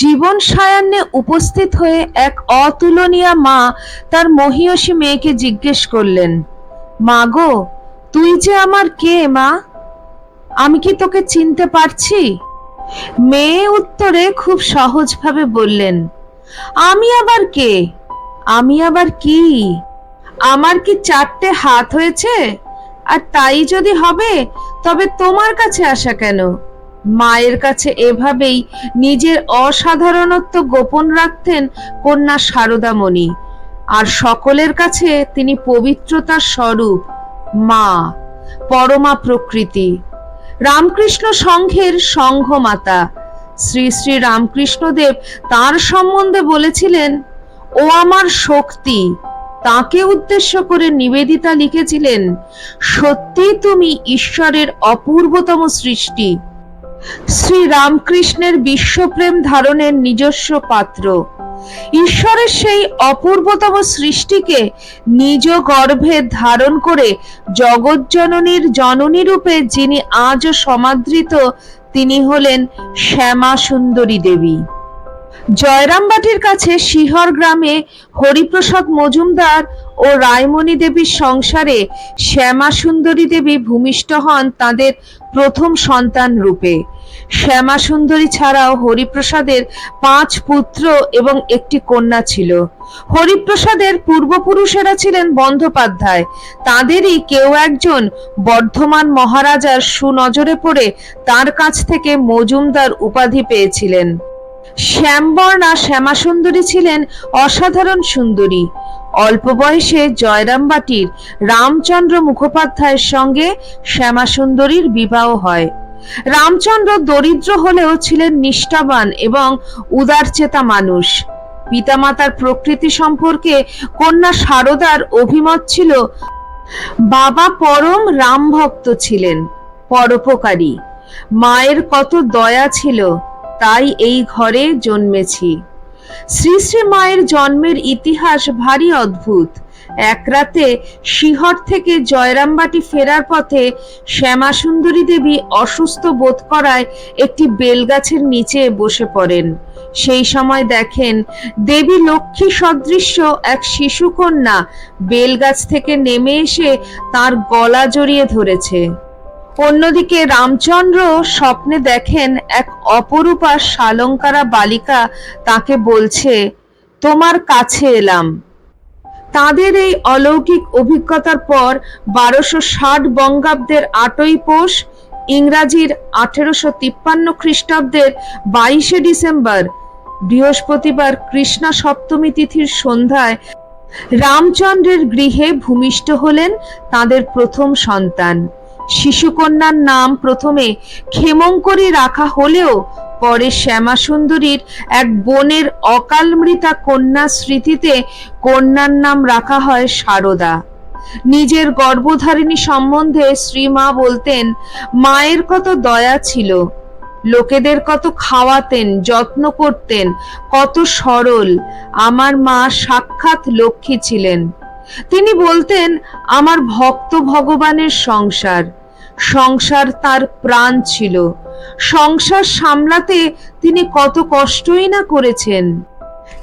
জীবন সায়ান্নে উপস্থিত হয়ে এক অতুলনীয়া মা তার মহিয়সী মেয়েকে জিজ্ঞেস করলেন, মা গো, তুই যে আমার কে, মা? আমি কি তোকে চিনতে পারছি? মেয়ে উত্তরে খুব সহজভাবে বললেন, আমি আবার কে? আমি আবার কি? আমার কি চারটে হাত হয়েছে? আর তাই যদি হবে, তবে তোমার কাছে আসা কেন? মায়ের কাছে এভাবেই নিজের অসাধারণত্ব গোপন রাখতেন কন্যা সারদামণি আর সকলের কাছে তিনি পবিত্রতার স্বরূপ, মা, পরমা প্রকৃতি। রামকৃষ্ণ সংঘের সংঘমাতা। শ্রী শ্রী রামকৃষ্ণদেব তার সম্বন্ধে বলেছিলেন, ও আমার শক্তি। তাকে উদ্দেশ্য করে নিবেদিতা লিখেছিলেন সত্যি তুমি ঈশ্বরের অপূর্বতম সৃষ্টি। শ্রী রামকৃষ্ণের বিশ্বপ্রেম ধারণের নিজস্ব পাত্র। ঈশ্বরের সেই অপূর্বতম সৃষ্টিকে নিজ গর্ভে ধারণ করে জগজ্জননীর জননী রূপে যিনি আজও সমাদৃত, তিনি হলেন শ্যামা সুন্দরী দেবী। জয়রামবাটির কাছে শিহর গ্রামে হরিপ্রসাদ মজুমদার ও রায়মণি দেবীর সংসারে শ্যামা সুন্দরী দেবী ভূমিষ্ঠ হন তাদের প্রথম সন্তান রূপে। শ্যামা সুন্দরী ছাড়াও হরিপ্রসাদের পাঁচ পুত্র এবং একটি কন্যা ছিল। হরিপ্রসাদের পূর্বপুরুষেরা ছিলেন বন্দ্যোপাধ্যায়। তাদেরই কেউ একজন বর্ধমান মহারাজার সুনজরে পড়ে তার কাছ থেকে মজুমদার উপাধি পেয়েছিলেন। শ্যামবর্ণা শ্যামাসুন্দরী ছিলেন অসাধারণ সুন্দরী। অল্প বয়সে জয়রামবাটির রামচন্দ্র মুখোপাধ্যায়ের সঙ্গে শ্যামাসুন্দরীর বিবাহ হয়। রামচন্দ্র দরিদ্র হলেও ছিলেন নিষ্ঠাবান এবং উদারচেতা মানুষ। পিতামাতার প্রকৃতি সম্পর্কে কন্যা সারদার অভিমত ছিল, বাবা পরম রাম ভক্ত ছিলেন, পরোপকারী। মায়ের কত দয়া ছিল, তাই এই ঘরে জন্মেছি। শ্রী শ্রী মায়ের জন্মের ইতিহাস ভারী অদ্ভুত। এক রাতে শিহর থেকে জয়রামবাটি ফেরার পথে শ্যামা সুন্দরী দেবী অসুস্থ বোধ করায় একটি বেলগাছের নিচে বসে পড়েন। সেই সময় দেখেন দেবী লক্ষ্মী সদৃশ্য এক শিশুকন্যা বেলগাছ থেকে নেমে এসে তার গলা জড়িয়ে ধরেছে। অন্যদিকে রামচন্দ্র স্বপ্নে দেখেন এক অপরূপা শালঙ্কারা বালিকা তাকে বলছে, তোমার কাছে এলাম। তাদের এই অলৌকিক অভিজ্ঞতার পর বারোশো ষাট বঙ্গাব্দের আটই পৌষ, ইংরাজির আঠেরোশো তিপ্পান্ন খ্রিস্টাব্দের বাইশে ডিসেম্বর, বৃহস্পতিবার কৃষ্ণা সপ্তমী তিথির সন্ধ্যায় রামচন্দ্রের গৃহে ভূমিষ্ঠ হলেন তাদের প্রথম সন্তান। শিশুকন্যার নাম প্রথমে ক্ষেমঙ্করী রাখা হলেও পরে শ্যামাসুন্দরীর এক বোনের অকাল মৃতা কন্যা স্মৃতিতে কন্যার নাম রাখা হয় সারদা। নিজের গর্ভধারিণী সম্বন্ধে শ্রীমা বলতেন, মায়ের কত দয়া ছিল, লোকেদের কত খাওয়াতেন, যত্ন করতেন, কত সরল, আমার মা সাক্ষাৎ লক্ষ্মী ছিলেন। তিনি বলতেন, আমার ভক্ত ভগবানের সংসার সংসার তার প্রাণ ছিল। সংসার সামলাতে তিনি কত কষ্টই না করেছেন।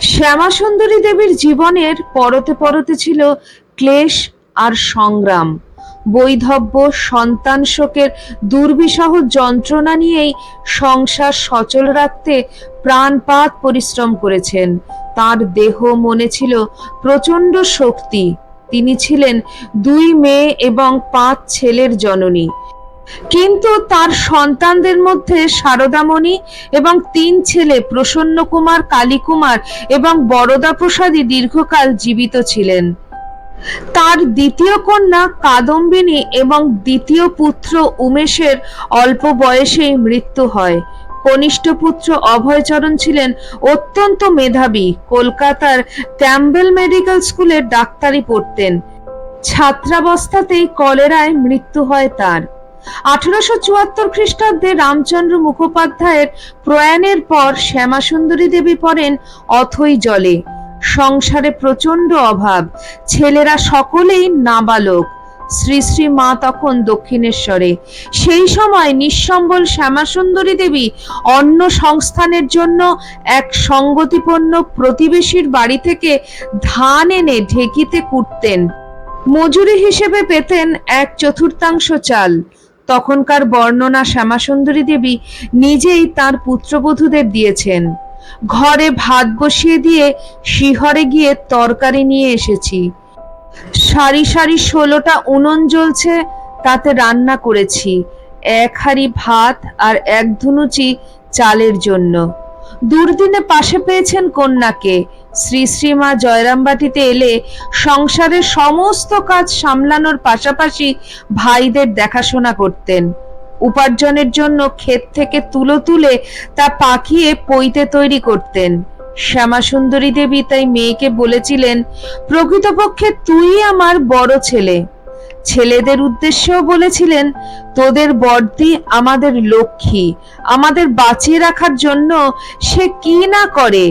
শ্যামাসুন্দরী দেবীর জীবনের পরতে পরতে ছিল ক্লেশ আর সংগ্রাম। বৈধব্য, সন্তান শোকের দুর্বিষহ যন্ত্রণা নিয়েই সংসার সচল রাখতে প্রাণপাত পরিশ্রম করেছেন। তার দেহ, মনে ছিল প্রচণ্ড শক্তি। তিনি ছিলেন দুই মেয়ে এবং পাঁচ ছেলের জননী। কিন্তু তার সন্তানদের মধ্যে সারদামণি এবং তিন ছেলে প্রসন্ন কুমার কালী কুমার এবং বরদা প্রসাদী দীর্ঘকাল জীবিত ছিলেন। তার দ্বিতীয় কন্যা কাদম্বিনী এবং দ্বিতীয় পুত্র উমেশের অল্প বয়সেই মৃত্যু হয়। কনিষ্ঠ পুত্র অভয়চরণ ছিলেন অত্যন্ত মেধাবী, কলকাতার ক্যাম্বেল মেডিকেল স্কুলে ডাক্তারি পড়তেন। ছাত্রাবস্থাতেই কলেরায় মৃত্যু হয় তার। আঠারোশো চুয়াত্তর খ্রিস্টাব্দে রামচন্দ্র মুখোপাধ্যায়ের প্রয়াণের পর শ্যামাসুন্দরী দেবী পড়েন অথই জলে। সংসারে প্রচণ্ড অভাব। ছেলেরা সকলেই নাবালক। শ্রী শ্রী মা তখন দক্ষিণেশ্বরে। সেই সময় নিঃসম্বল শ্যামাসুন্দরী দেবী অন্ন সংস্থানের জন্য এক সঙ্গতিপন্ন প্রতিবেশীর বাড়ি থেকে ধান এনে ঢেকিতে কুটতেন। মজুরি হিসেবে পেতেন এক চতুর্থাংশ চাল। তখনকার বর্ণনা শ্যামাসুন্দরী দেবী নিজেই তার পুত্রবধূদের দিয়েছেন। ঘরে ভাত বসিয়ে দিয়ে শিহরে গিয়ে তরকারি নিয়ে এসেছি। সারি সারি ষোলোটা উনুন জ্বলছে, তাতে রান্না করেছি। এক হাঁড়ি ভাত আর এক ধুনুচি চালের জন্য। দুর্দিনে পাশে পেয়েছেন কন্যাকে। শ্রী শ্রীমা জয়রামবাটিতে এলে সংসারের সমস্ত কাজ সামলানোর পাশাপাশি ভাইদের দেখাশোনা করতেন। উপার্জনের জন্য ক্ষেত থেকে তুলো তুলে তা পাকিয়ে পৈতে তৈরি করতেন। শ্যামাসুন্দরী দেবী তাই মেয়েকে বলেছিলেন, প্রকৃতপক্ষে তুই আমার বড় ছেলে। ছেলেদের উদ্দেশ্যেও বলেছিলেন, তোদের বর্দি আমাদের লক্ষ্মী। আমাদের বাঁচিয়ে রাখার জন্য সে কি না করে?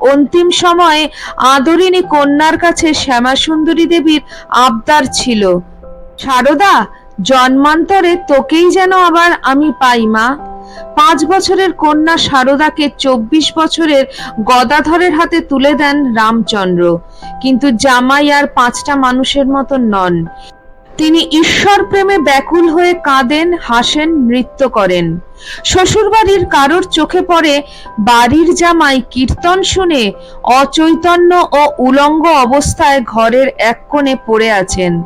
অন্তিম সময়ে আদরিনী কন্যার কাছে শ্যামাসুন্দরী দেবীর আবদার ছিল। সারদা, জন্মান্তরে তোকেই যেন আবার আমি পাই, মা। পাঁচ বছরের কন্যা সারদাকে চব্বিশ বছরের গদাধরের হাতে তুলে দেন রামচন্দ্র। কিন্তু জামাই আর পাঁচটা মানুষের মতো নন। তিনি ঈশ্বর প্রেমে ব্যাকুল হয়ে কাঁদেন, হাসেন, নৃত্য করেন। শ্বশুরবাড়ির কারোর চোখে পড়ে বাড়ির জামাই কীর্তন শুনে অচৈতন্য ও উলঙ্গ অবস্থায় ঘরের এক কোণে পড়ে আছেন।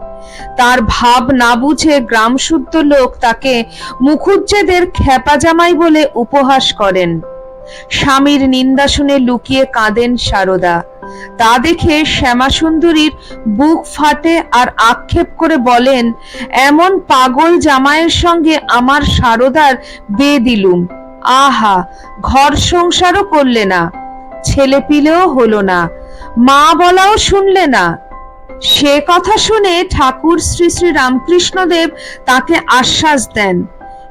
তার ভাব না বুঝে গ্রামশুদ্ধ লোক তাকে মুখুজ্জেদের খ্যাপা জামাই বলে উপহাস করেন। স্বামীর নিন্দা শুনে লুকিয়ে কাঁদেন সারদা। তা দেখে শ্যামাসুন্দরীর বুক ফাটে আর আক্ষেপ করে বলেন, এমন পাগল জামাইয়ের সঙ্গে আমার সারদার বে দিলুম। আহা, ঘর সংসারও করলে না, ছেলে পিলেও হলো না, মা বলাও শুনলে না। সে কথা শুনে ঠাকুর শ্রী শ্রী রামকৃষ্ণদেব তাকে আশ্বাস দেন।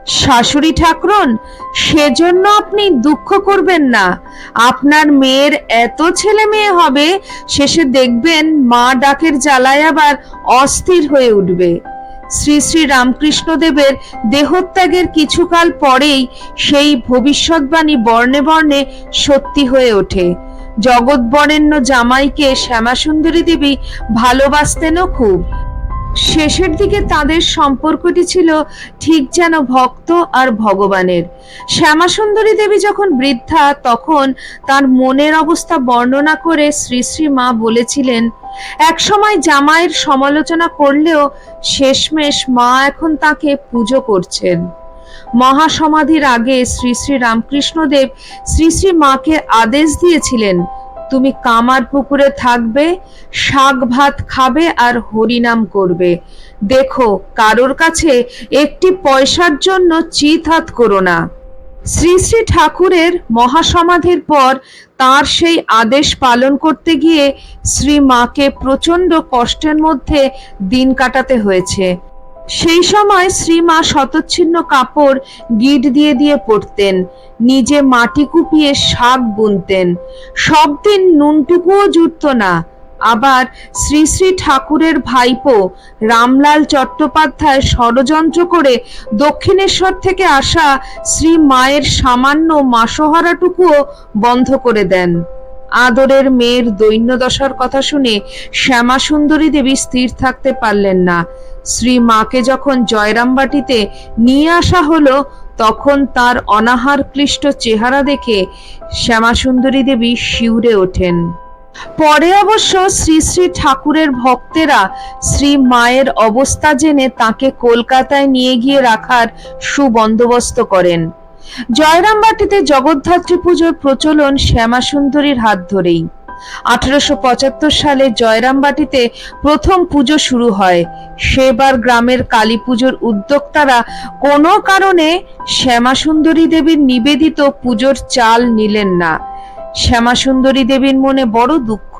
শাশুড়ি ঠাকুরন, সেজন্য আপনি দুঃখ করবেন না। আপনার মেয়ের এত ছেলে মেয়ে হবে, শেষে দেখবেন মা ডাকের জ্বালায় আবার অস্থির হয়ে উঠবে। শ্রী শ্রী রামকৃষ্ণদেবের দেহত্যাগের কিছুকাল পরেই সেই ভবিষ্যৎবাণী বর্ণে বর্ণে সত্যি হয়ে ওঠে। জগৎবরেণ্য জামাইকে শ্যামাসুন্দরী দেবী ভালোবাসতেনও খুব। শেষের দিকে তাদের সম্পর্কটি ছিল ঠিক যেন ভক্ত আর ভগবানের। শ্যামাসুন্দরী দেবী যখন বৃদ্ধা, তখন তার মনের অবস্থা বর্ণনা করে শ্রী শ্রী মা বলেছিলেন, একসময় জামাইয়ের সমালোচনা করলেও শেষমেশ মা এখন তাকে পুজো করছেন। মহাসমাধির আগে শ্রী শ্রী রামকৃষ্ণদেব শ্রী শ্রী মাকে আদেশ দিয়েছিলেন তুমি কামার পুকুরে থাকবে, শাক ভাত খাবে আর হরিনাম করবে। দেখো, কারোর কাছে একটি পয়সার জন্য চিত হাত করো না। শ্রী শ্রী ঠাকুরের মহাসমাধির পর তার সেই আদেশ পালন করতে গিয়ে শ্রী মাকে প্রচণ্ড কষ্টের মধ্যে দিন কাটাতে হয়েছে। সেই সময় শ্রীমা শতচ্ছিন্ন কাপড় গিট দিয়ে দিয়ে পড়তেন নিজে মাটি কুপিয়ে শাক বুনতেন। সব দিন নুনটুকুও জুটত না। আবার শ্রী শ্রী ঠাকুরের ভাইপো রামলাল চট্টোপাধ্যায় ষড়যন্ত্র করে দক্ষিণেশ্বর থেকে আসা শ্রী মায়ের সামান্য মাসোহারাটুকুও বন্ধ করে দেন। আদরের মেয়ের দৈন্যদশার কথা শুনে শ্যামাসুন্দরী দেবী স্থির থাকতে পারলেন না। শ্রী মাকে যখন জয়রামবাটিতে নিয়ে আসা হলো, তখন তার অনাহার ক্লিষ্ট চেহারা দেখে শ্যামাসুন্দরী দেবী শিউরে ওঠেন। পরে অবশ্য শ্রী শ্রী ঠাকুরের ভক্তেরা শ্রী মায়ের অবস্থা জেনে তাকে কলকাতায় নিয়ে গিয়ে রাখার সুবন্দোবস্ত করেন। জয়রামবাটিতে জগদ্ধাত্রী পুজোর প্রচলন শ্যামাসুন্দরীর হাত ধরেই। আঠারোশো পঁচাত্তর সালে জয়রামবাটিতে প্রথম পুজো শুরু হয়। সেবার গ্রামের কালী পুজোর উদ্যোক্তারা কোনো কারণে শ্যামাসুন্দরী দেবীর নিবেদিত পুজোর চাল নিলেন না। শ্যামাসুন্দরী দেবীর মনে বড় দুঃখ।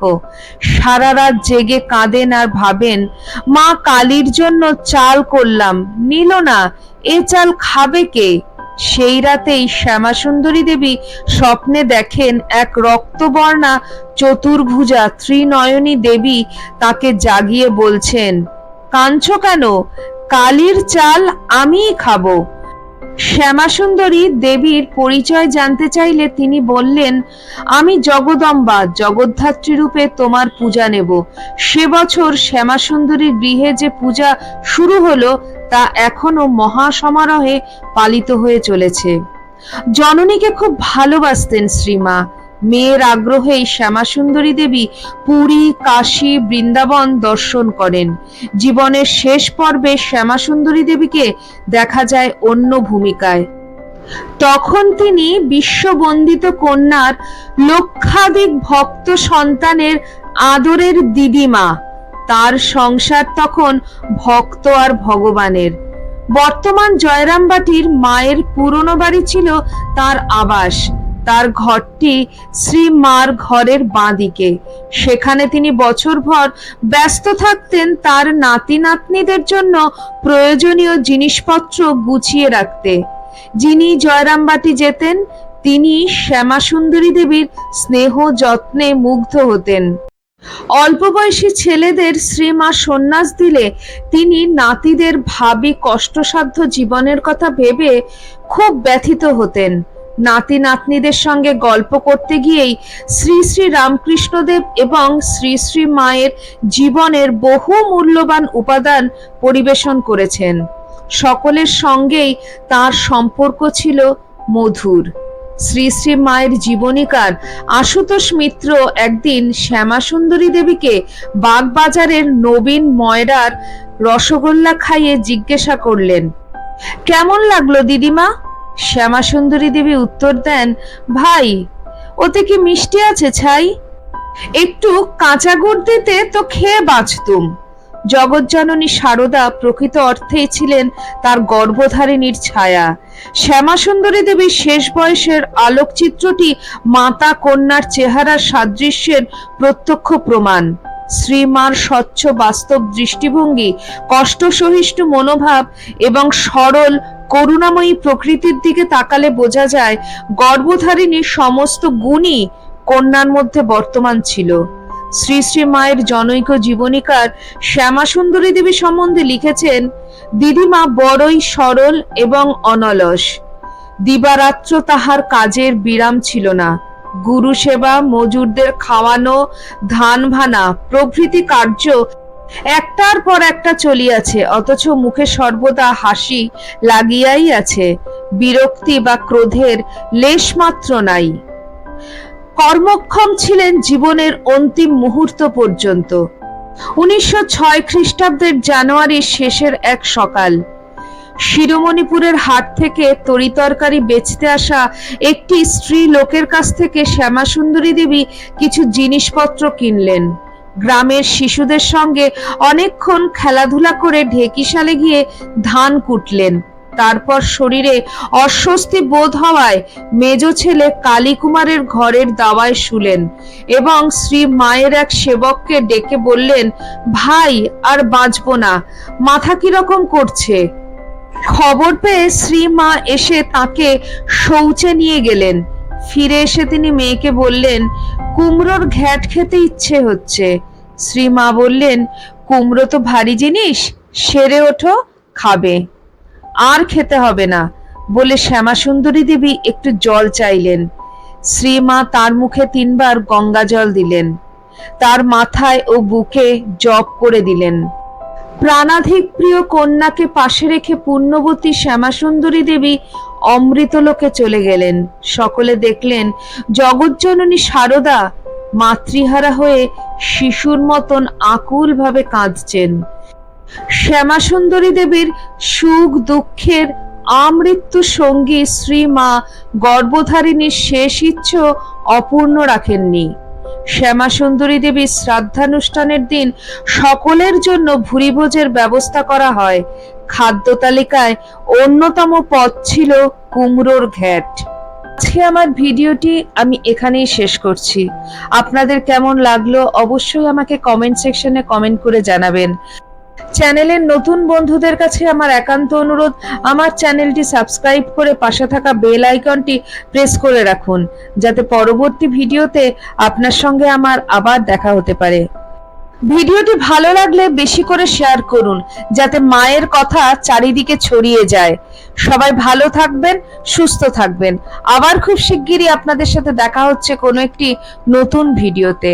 সারা রাত জেগে কাঁদেন আর ভাবেন, মা কালীর জন্য চাল করলাম, নিল না, এ চাল খাবে কে? সেই রাতেই শ্যামাসুন্দরী দেবী স্বপ্নে দেখেন এক রক্তবর্ণা চতুর্ভুজা ত্রিনয়নী দেবী তাকে জাগিয়ে বলছেন কাঞ্চ কেন? কালির চাল আমিই খাব। শ্যামাসুন্দরী দেবীর পরিচয় জানতে চাইলে তিনি বললেন, আমি জগদম্বা, জগদ্ধাত্রী রূপে তোমার পূজা নেব। সে বছর শ্যামাসুন্দরীর গৃহে যে পূজা শুরু হলো তা এখনও মহাসমারোহে পালিত হয়ে চলেছে। জননীকে খুব ভালোবাসতেন শ্রীমা। মেয়ের আগ্রহেই শ্যামাসুন্দরী দেবী পুরী, কাশী, বৃন্দাবন দর্শন করেন। জীবনের শেষ পর্বে শ্যামাসুন্দরী দেবীকে দেখা যায় অন্য ভূমিকায়। তখন তিনি বিশ্ববন্দিত কন্যার লক্ষাধিক ভক্ত সন্তানের আদরের দিদিমা। তার সংসার তখন ভক্ত আর ভগবানের। বর্তমান জয়রামবাটির মায়ের পুরনো বাড়ি ছিল তার আবাস। তার ঘরটি শ্রী মার ঘরের বাঁদিকে। সেখানে তিনি বছরভর ব্যস্ত থাকতেন তার নাতি নাতনিদের জন্য প্রয়োজনীয় জিনিসপত্র গুছিয়ে রাখতে। যিনি জয়রামবাটি যেতেন, তিনি শ্যামাসুন্দরী দেবীর স্নেহ যত্নে মুগ্ধ হতেন। অল্প বয়সী ছেলেদের শ্রীমা সন্ন্যাস দিলে তিনি নাতিদের ভাবি, কষ্টসাধ্য জীবনের কথা ভেবে খুব ব্যথিত হতেন। নাতি নাতনিদের সঙ্গে গল্প করতে গিয়েই শ্রী শ্রী রামকৃষ্ণদেব এবং শ্রী শ্রী মায়ের জীবনের বহু মূল্যবান উপাদান পরিবেশন করেছেন। সকলের সঙ্গেই তার সম্পর্ক ছিল মধুর। শ্রী শ্রী মায়ের জীবনীকার আশুতোষ মিত্র একদিন শ্যামাসুন্দরী দেবীকে বাগবাজারের নবীন ময়রার রসগোল্লা খাইয়ে জিজ্ঞাসা করলেন, কেমন লাগল দিদিমা? শ্যামাসুন্দরী দেবী উত্তর দেন, ভাই, ওতে কি মিষ্টি আছে ছাই? একটু কাঁচা গুড় দিতে তো খেয়ে বাঁচতুম। জগজ্জননী সারদা প্রকৃত অর্থেই ছিলেন তার গর্ভধারিণীর ছায়া। শ্যামাসুন্দরী দেবীর শেষ বয়সের আলোকচিত্রটি মাতা কন্যার চেহারার সাদৃশ্যের প্রত্যক্ষ প্রমাণ। শ্রীমার স্বচ্ছ বাস্তব দৃষ্টিভঙ্গি কষ্ট সহিষ্ণু মনোভাব এবং সরল, করুণাময়ী প্রকৃতির দিকে তাকালে বোঝা যায়, গর্ভধারিণীর সমস্ত গুণই কন্যার মধ্যে বর্তমান ছিল। শ্রী শ্রী মায়ের জনৈক জীবনীকার শ্যামা সুন্দরী দেবী সম্বন্ধে লিখেছেন, দিদিমা বড়ই সরল এবং অনলস। দিবারাত্র তাহার কাজের বিরাম ছিল না। গুরু সেবা, মজুরদের খাওয়ানো, ধান ভানা, প্রভৃতি কার্য একটার পর একটা চলিয়াছে, অথচ মুখে সর্বদা হাসি লাগিয়াই আছে। বিরক্তি বা ক্রোধের লেশমাত্র নাই। কর্মক্ষম ছিলেন জীবনের অন্তিম মুহূর্ত পর্যন্ত। উনিশশো ছয় খ্রিস্টাব্দের জানুয়ারির শেষের এক সকাল। শিরোমণিপুরের হাট থেকে তরিতরকারি বেচতে আসা একটি স্ত্রী লোকের কাছ থেকে শ্যামাসুন্দরী দেবী কিছু জিনিসপত্র কিনলেন। গ্রামের শিশুদের সঙ্গে অনেকক্ষণ খেলাধুলা করে ঢেকিশালে গিয়ে ধান কুটলেন। তারপর শরীরে অস্বস্তি বোধ হওয়ায় মেজ ছেলে কালীকুমারের ঘরের দাওয়ায় শুলেন এবং শ্রী মায়ের এক সেবককে ডেকে বললেন, ভাই, আর বাঁচব না। মাথা কীরকম করছে? খবর পেয়ে শ্রী মা এসে তাকে শৌচে নিয়ে গেলেন। ফিরে এসে তিনি মেয়েকে বললেন, কুমড়োর ঘ্যাট খেতে ইচ্ছে হচ্ছে। শ্রী মা বললেন, কুমড়ো তো ভারী জিনিস, সেরে ওঠো, খাবে। আর খেতে হবে না। বলে শ্যামাসুন্দরী দেবী একটু জল চাইলেন। শ্রীমা তার মুখে তিনবার গঙ্গা জল দিলেন। তার মাথায় ও বুকে জপ করে দিলেন। প্রাণাধিক প্রিয় কন্যাকে পাশে রেখে পুণ্যবতী শ্যামাসুন্দরী দেবী অমৃতলোকে চলে গেলেন। সকলে দেখলেন, জগজ্জননী সারদা মাতৃহারা হয়ে শিশুর মতন আকুলভাবে কাঁদছেন। শ্যামাসুন্দরী দেবীর সুখ দুঃখের আমৃত্যু সঙ্গী শ্রীমা গর্ভধারিণীর শেষ ইচ্ছ অপূর্ণ রাখেননি। শ্যামাসুন্দরী দেবীর শ্রাদ্ধানুষ্ঠানের দিন সকলের জন্য ভুরিভোজের ব্যবস্থা করা হয়। খাদ্য তালিকায় অন্যতম পদ ছিল কুমড়োর ঘ্যাট। আজকে আমার ভিডিওটি আমি এখানেই শেষ করছি। আপনাদের কেমন লাগল অবশ্যই আমাকে কমেন্ট সেকশনে কমেন্ট করে জানাবেন। চ্যানেলের নতুন বন্ধুদের কাছে আমার একান্ত অনুরোধ, আমার চ্যানেলটি সাবস্ক্রাইব করে পাশে থাকা বেল আইকনটি প্রেস করে রাখুন, যাতে পরবর্তী ভিডিওতে আপনার সঙ্গে আমার আবার দেখা হতে পারে। ভিডিওটি ভালো লাগলে বেশি করে শেয়ার করুন, যাতে মায়ের কথা চারিদিকে ছড়িয়ে যায়। সবাই ভালো থাকবেন, সুস্থ থাকবেন। আবার খুব শিগগিরই আপনাদের সাথে দেখা হচ্ছে কোনো একটি নতুন ভিডিওতে।